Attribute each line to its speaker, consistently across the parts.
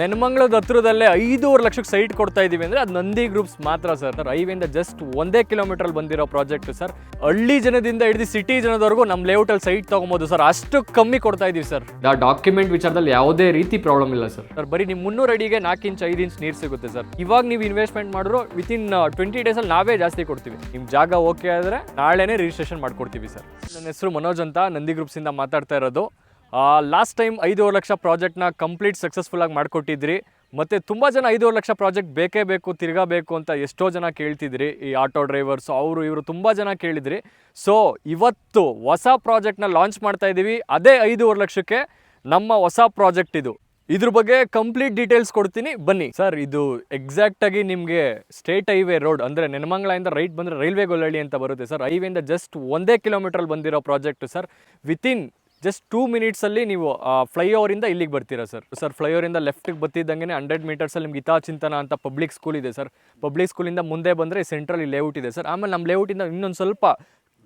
Speaker 1: ನೆನಮಂಗ್ಲದ ಹತ್ರದಲ್ಲೇ ಐದೂವರೆ ಲಕ್ಷಕ್ಕೆ ಸೈಟ್ ಕೊಡ್ತಾ ಇದ್ದೀವಿ ಅಂದರೆ ಅದು ನಂದಿ ಗ್ರೂಪ್ಸ್ ಮಾತ್ರ ಸರ್. ಸರ್ ಹೈವೇಯಿಂದ ಜಸ್ಟ್ ಒಂದೇ ಕಿಲೋಮೀಟ್ರಲ್ಲಿ ಬಂದಿರೋ ಪ್ರಾಜೆಕ್ಟ್ ಸರ್. ಹಳ್ಳಿ ಜನದಿಂದ ಹಿಡಿದು ಸಿಟಿ ಜನದವರೆಗೂ ನಮ್ಮ ಲೇಔಟಲ್ಲಿ ಸೈಟ್ ತೊಗೊಬೋದು ಸರ್. ಅಷ್ಟು ಕಮ್ಮಿ ಕೊಡ್ತಾ ಇದೀವಿ ಸರ್. ಡಾಕ್ಯುಮೆಂಟ್ ವಿಚಾರದಲ್ಲಿ ಯಾವುದೇ ರೀತಿ ಪ್ರಾಬ್ಲಮ್ ಇಲ್ಲ ಸರ್. ಸರ್ ಬರೀ ನಿಮ್ಮ ಮುನ್ನೂರು ಅಡಿಗೆ ನಾಲ್ಕು ಇಂಚ್ ಐದು ಇಂಚ್ ನೀರು ಸಿಗುತ್ತೆ ಸರ್. ಇವಾಗ ನೀವು ಇನ್ವೆಸ್ಟ್ಮೆಂಟ್ ಮಾಡಿದ್ರು ವಿತಿನ್ ಟ್ವೆಂಟಿ ಡೇಸಲ್ಲಿ ಅಲ್ಲಿ ನಾವೇ ಜಾಸ್ತಿ ಕೊಡ್ತೀವಿ. ನಿಮ್ಮ ಜಾಗ ಓಕೆ ಆದರೆ ನಾಳೆನೇ ರಿಜಿಸ್ಟ್ರೇಷನ್ ಮಾಡ್ಕೊಡ್ತೀವಿ ಸರ್. ನನ್ನ ಹೆಸರು ಮನೋಜ್ ಅಂತ ನಂದಿ ಗ್ರೂಪ್ಸಿಂದ ಮಾತಾಡ್ತಾ ಇರೋದು. ಲಾಸ್ಟ್ ಟೈಮ್ ಐದೂವರೆ ಲಕ್ಷ ಪ್ರಾಜೆಕ್ಟ್ನ ಕಂಪ್ಲೀಟ್ ಸಕ್ಸಸ್ಫುಲ್ಲಾಗಿ ಮಾಡಿಕೊಟ್ಟಿದ್ರಿ. ಮತ್ತು ತುಂಬ ಜನ ಐದೂವರೆ ಲಕ್ಷ ಪ್ರಾಜೆಕ್ಟ್ ಬೇಕೇ ಬೇಕು ತಿರ್ಗಬೇಕು ಅಂತ ಎಷ್ಟೋ ಜನ ಕೇಳ್ತಿದ್ರಿ. ಈ ಆಟೋ ಡ್ರೈವರ್ಸ್ ಅವರು, ಇವರು ತುಂಬ ಜನ ಕೇಳಿದ್ರಿ. ಸೊ ಇವತ್ತು ಹೊಸ ಪ್ರಾಜೆಕ್ಟ್ನ ಲಾಂಚ್ ಮಾಡ್ತಾ ಇದ್ದೀವಿ ಅದೇ ಐದೂವರೆ ಲಕ್ಷಕ್ಕೆ ನಮ್ಮ ಹೊಸ ಪ್ರಾಜೆಕ್ಟ್ ಇದು. ಇದ್ರ ಬಗ್ಗೆ ಕಂಪ್ಲೀಟ್ ಡೀಟೇಲ್ಸ್ ಕೊಡ್ತೀನಿ. ಬನ್ನಿ. ಸರ್ ಇದು ಎಕ್ಸಾಕ್ಟ್ ಆಗಿ ನಿಮಗೆ ಸ್ಟೇಟ್ ಹೈವೇ ರೋಡ್ ಅಂದರೆ ನೆನಮಂಗಲದಿಂದ ರೈಟ್ ಬಂದರೆ ರೈಲ್ವೆ ಗೊಲ್ಲಳ್ಳಿ ಅಂತ ಬರುತ್ತೆ. ಸರ್ ಹೈವೇಯಿಂದ ಜಸ್ಟ್ ಒಂದೇ ಕಿಲೋಮೀಟ್ರಲ್ಲಿ ಬಂದಿರೋ project sir within just two ಮಿನಿಟ್ಸಲ್ಲಿ ನೀವು ಫ್ಲೈಓವರಿಂದ ಇಲ್ಲಿಗೆ ಬರ್ತೀರಾ ಸರ್ ಸರ್ ಫ್ಲೈಓವರಿಂದ ಲೆಫ್ಟಿಗೆ ಬರ್ತಿದ್ದಂಗೆ ಹಂಡ್ರೆಡ್ ಮೀಟರ್ಸಲ್ಲಿ ನಿಮ್ಗೆ ಹಿತಾಚಿಂತನ ಅಂತ ಪಬ್ಲಿಕ್ ಸ್ಕೂಲ್ ಇದೆ ಸರ್ ಪಬ್ಲಿಕ್ ಸ್ಕೂಲಿಂದ ಮುಂದೆ ಬಂದರೆ ಸೆಂಟ್ರಲ್ ಲೇಔಟ್ ಇದೆ ಸರ್ ಆಮೇಲೆ ನಮ್ಮ ಲೇಔಟಿಂದ ಇನ್ನೊಂದು ಸ್ವಲ್ಪ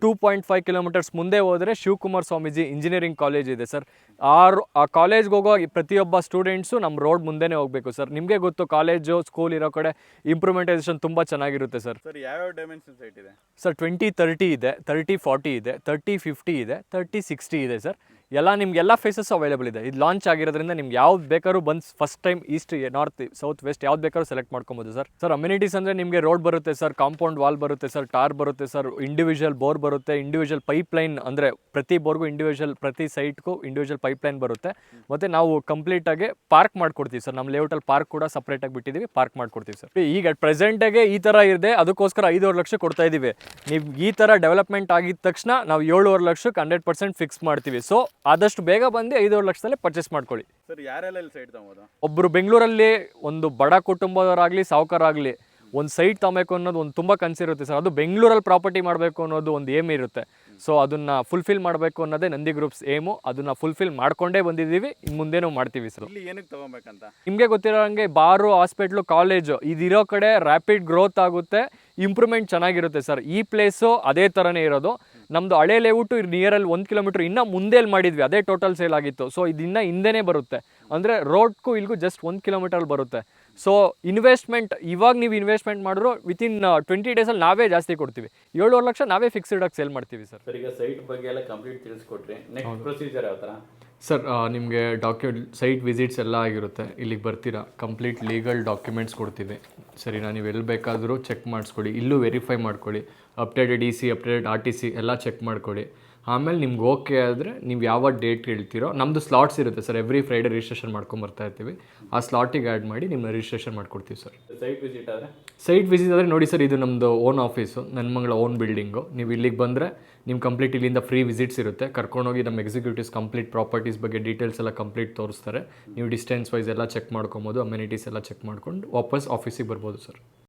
Speaker 1: ಟೂ ಪಾಯಿಂಟ್ ಫೈವ್ ಕಿಲೋಮೀಟರ್ಸ್ ಮುಂದೆ ಹೋದರೆ ಶಿವಕುಮಾರ್ ಸ್ವಾಮೀಜಿ ಇಂಜಿನಿಯರಿಂಗ್ ಕಾಲೇಜ್ ಇದೆ ಸರ್. ಆರು ಆ ಕಾಲೇಜ್ಗೆ ಹೋಗೋ ಪ್ರತಿಯೊಬ್ಬ ಸ್ಟೂಡೆಂಟ್ಸು ನಮ್ಮ ರೋಡ್ ಮುಂದೆನೇ ಹೋಗಬೇಕು ಸರ್. ನಿಮಗೆ ಗೊತ್ತು ಕಾಲೇಜು ಸ್ಕೂಲ್ ಇರೋ ಕಡೆ ಇಂಪ್ರೂವ್ಮೆಂಟೈಸೇಷನ್ ತುಂಬ ಚೆನ್ನಾಗಿರುತ್ತೆ ಸರ್.
Speaker 2: ಸರ್ ಯಾವ್ಯಾವ ಡೈಮೆನ್ಷನ್ ಸೈಟ್ ಇದೆ?
Speaker 1: ಸರ್ ಟ್ವೆಂಟಿ ತರ್ಟಿ ಇದೆ ತರ್ಟಿ ಫಾರ್ಟಿ ಇದೆ ತರ್ಟಿ ಫಿಫ್ಟಿ ಇದೆ ತರ್ಟಿ ಸಿಕ್ಸ್ಟಿ ಇದೆ ಸರ್. ಎಲ್ಲ ನಿಮ್ಗೆ ಎಲ್ಲ ಫೇಸಸ್ ಅವೈಲೇಬಲ್ ಇದೆ. ಇದು ಲಾಂಚ್ ಆಗಿರೋದ್ರಿಂದ ನಿಮ್ಗೆ ಯಾವ್ದು ಬೇಕಾದ್ರೂ ಬಂದು first time east north south west ಯಾವ್ದು ಬೇಕಾದ್ರೂ ಸೆಲೆಕ್ಟ್ ಮಾಡ್ಕೊಬೋದು ಸರ್. ಸರ್ ಅಮ್ಯುನಿಟೀಸ್ ಅಂದರೆ ನಿಮಗೆ ರೋಡ್ ಬರುತ್ತೆ ಸರ್ ಕಾಂಪೌಂಡ್ ವಾಲ್ ಬರುತ್ತೆ ಸರ್ ಟಾರ್ ಬರುತ್ತೆ ಸರ್ ಇಂಡಿವಿಜುವಲ್ ಬೋರ್ ಬರುತ್ತೆ ಇಂಡಿವಿಜುವಲ್ ಪೈಪ್ ಲೈನ್ ಅಂದರೆ ಪ್ರತಿ ಬೋರ್ಗೂ ಇಂಡಿವಿಜುವಲ್ ಪ್ರತಿ ಸೈಟ್ಗೂ ಇಂಡಿವಿಜುವಲ್ ಪೈಪ್ ಲೈನ್ ಬರುತ್ತೆ. ಮತ್ತು ನಾವು ಕಂಪ್ಲೀಟಾಗಿ ಪಾರ್ಕ್ ಮಾಡ್ಕೊಡ್ತೀವಿ ಸರ್. ನಮ್ಮ ಲೇಔಟಲ್ಲಿ ಪಾರ್ಕ್ ಕೂಡ ಸಪ್ರೇಟಾಗಿ ಬಿಟ್ಟಿದ್ದೀವಿ ಪಾರ್ಕ್ ಮಾಡ್ಕೊಡ್ತೀವಿ ಸರ್. ಈಗ ಪ್ರೆಸೆಂಟಾಗೆ ಈ ಥರ ಇದೆ, ಅದಕ್ಕೋಸ್ಕರ ಐದೂವರೆ ಲಕ್ಷ ಕೊಡ್ತಾ ಇದ್ದೀವಿ ನೀವು ಈ ಥರ ಡೆವಲಪ್ಮೆಂಟ್ ಆಗಿದ ತಕ್ಷಣ ನಾವು ಏಳುವರೆ ಲಕ್ಷಕ್ಕೆ ಹಂಡ್ರೆಡ್ ಪರ್ಸೆಂಟ್ ಫಿಕ್ಸ್ ಮಾಡ್ತೀವಿ. ಸೊ ಆದಷ್ಟು ಬೇಗ ಬಂದು ಐದೂವರೆ ಲಕ್ಷದಲ್ಲಿ ಪರ್ಚೇಸ್ ಮಾಡ್ಕೊಳ್ಳಿ.
Speaker 2: ಸರ್ ಯಾರೆಲ್ಲ ಇಲ್ಲಿ ಸೈಟ್ ತಗೋದು
Speaker 1: ಒಬ್ಬರು ಬೆಂಗಳೂರಲ್ಲಿ ಒಂದು ಬಡ ಕುಟುಂಬದವರಾಗಲಿ ಸಾವುಕಾರಾಗಲಿ ಒಂದು ಸೈಟ್ ತಗೋಬೇಕು ಅನ್ನೋದು ಒಂದು ತುಂಬ ಕನಸಿರುತ್ತೆ ಸರ್. ಅದು ಬೆಂಗಳೂರಲ್ಲಿ ಪ್ರಾಪರ್ಟಿ ಮಾಡಬೇಕು ಅನ್ನೋದು ಒಂದು ಏಮ್ ಇರುತ್ತೆ. ಸೊ ಅದನ್ನ ಫುಲ್ಫಿಲ್ ಮಾಡಬೇಕು ಅನ್ನೋದೇ ನಂದಿ ಗ್ರೂಪ್ಸ್ ಏಮು ಅದನ್ನು ಫುಲ್ಫಿಲ್ ಮಾಡ್ಕೊಂಡೇ ಬಂದಿದ್ದೀವಿ. ಇನ್ನು ಮುಂದೇನೂ ಮಾಡ್ತೀವಿ ಸರ್.
Speaker 2: ಇಲ್ಲಿ ಏನಕ್ಕೆ ತಗೋಬೇಕಂತ?
Speaker 1: ನಿಮಗೆ ಗೊತ್ತಿರೋ ಹಂಗೆ ಬಾರು ಹಾಸ್ಪಿಟ್ಲು ಕಾಲೇಜು ಇದಿರೋ ಕಡೆ ರ್ಯಾಪಿಡ್ ಗ್ರೋತ್ ಆಗುತ್ತೆ ಇಂಪ್ರೂವ್ಮೆಂಟ್ ಚೆನ್ನಾಗಿರುತ್ತೆ ಸರ್. ಈ ಪ್ಲೇಸು ಅದೇ ಥರನೇ ಇರೋದು. ನಮ್ಮದು ಹಳೆ ಲೇಔಟು ನಿಯರಲ್ಲಿ ಒಂದು ಕಿಲೋಮೀಟ್ರ್ ಇನ್ನೂ ಮುಂದೆಲ್ಲಿ ಮಾಡಿದ್ವಿ ಅದೇ ಟೋಟಲ್ ಸೇಲ್ ಆಗಿತ್ತು. ಸೊ ಇದನ್ನ ಹಿಂದೆನೇ ಬರುತ್ತೆ. ಅಂದರೆ ರೋಡ್ಗೂ ಇಲ್ಲಿಗೂ ಜಸ್ಟ್ ಒಂದು ಕಿಲೋಮೀಟರ್ ಬರುತ್ತೆ. ಸೊ ಇನ್ವೆಸ್ಟ್ಮೆಂಟ್ ಇವಾಗ ನೀವು ಇನ್ವೆಸ್ಟ್ಮೆಂಟ್ ಮಾಡಿದ್ರು ವಿತಿನ್ ಟ್ವೆಂಟಿ ಡೇಸಲ್ಲಿ ನಾವೇ ಜಾಸ್ತಿ ಕೊಡ್ತೀವಿ. ಏಳುವರೆ ಲಕ್ಷ ನಾವೇ ಫಿಕ್ಸ್ಡ್ ಆಗಿ ಸೇಲ್ ಮಾಡ್ತೀವಿ ಸರ್
Speaker 2: ಸರ್ ಈಗ ಸೈಟ್ ಬಗ್ಗೆ ಎಲ್ಲ ಕಂಪ್ಲೀಟ್ ತಿಳಿಸ್ಕೊಟ್ರಿ. ನೆಕ್ಸ್ಟ್ ಪ್ರೊಸೀಜರ್ ಯಾವ ಥರ
Speaker 1: ಸರ್ ನಿಮಗೆ ಡಾಕ್ಯು ಸೈಟ್ ವಿಸಿಟ್ಸ್ ಎಲ್ಲ ಆಗಿರುತ್ತೆ. ಇಲ್ಲಿಗೆ ಬರ್ತೀರಾ? ಕಂಪ್ಲೀಟ್ ಲೀಗಲ್ ಡಾಕ್ಯುಮೆಂಟ್ಸ್ ಕೊಡ್ತೀವಿ ಸರಿನಾ? ನೀವು ಎಲ್ಲಿ ಬೇಕಾದರೂ ಚೆಕ್ ಮಾಡಿಸ್ಕೊಳ್ಳಿ. ಇಲ್ಲೂ ವೆರಿಫೈ ಮಾಡ್ಕೊಳ್ಳಿ. Updated E C updated R T C ಎಲ್ಲ ಚೆಕ್ ಮಾಡ್ಕೊಳ್ಳಿ. ಆಮೇಲೆ ನಿಮ್ಗೆ ಓಕೆ ಆದರೆ ನೀವು ಯಾವ ಡೇಟ್ ಹೇಳ್ತೀರೋ ನಮ್ಮದು ಸ್ಲಾಟ್ಸ್ ಇರುತ್ತೆ ಸರ್ ಎವ್ರಿ ಫ್ರೈಡೇ ರಿಜಿಸ್ಟ್ರೇಷನ್ ಮಾಡ್ಕೊಂಬರ್ತಾ ಇರ್ತೀವಿ. ಆ ಸ್ಲಾಟಿಗೆ ಆ್ಯಡ್ ಮಾಡಿ ನಿಮ್ಮ ರಿಜಿಸ್ಟ್ರೇಷನ್ ಮಾಡ್ಕೊಡ್ತೀವಿ ಸರ್.
Speaker 2: ಸೈಟ್ ವಿಸಿಟ್ ಆದರೆ?
Speaker 1: ಸೈಟ್ ವಿಸಿಟ್ ಆದರೆ ನೋಡಿ ಸರ್ ಇದು ನಮ್ಮದು ಓನ್ ಆಫೀಸು ನನ್ನ ಮಗಳ ಓನ್ ಬಿಲ್ಡಿಂಗು ನೀವು ಇಲ್ಲಿಗೆ ಬಂದರೆ ನಿಮ್ಮ ಕಂಪ್ಲೀಟ್ ಇಲ್ಲಿಂದ ಫ್ರೀ ವಿಸಿಟ್ಸ್ ಇರುತ್ತೆ. ಕರ್ಕೊಂಡೋಗಿ ನಮ್ಮ ಎಕ್ಸಿಕ್ಯೂಟಿವ್ಸ್ ಕಂಪ್ಲೀಟ್ ಪ್ರಾಪರ್ಟೀಸ್ ಬಗ್ಗೆ ಡೀಟೇಲ್ಸ್ ಎಲ್ಲ ಕಂಪ್ಲೀಟ್ ತೋರಿಸ್ತಾರೆ. ನೀವು ಡಿಸ್ಟೆನ್ಸ್ ವೈಸ್ ಎಲ್ಲ ಚೆಕ್ ಮಾಡ್ಕೊಬೋದು ಅಮ್ಯುನಿಟೀಸ್ ಎಲ್ಲ ಚೆಕ್ ಮಾಡ್ಕೊಂಡು ವಾಪಸ್ ಆಫೀಸಿಗೆ ಬರ್ಬೋದು ಸರ್.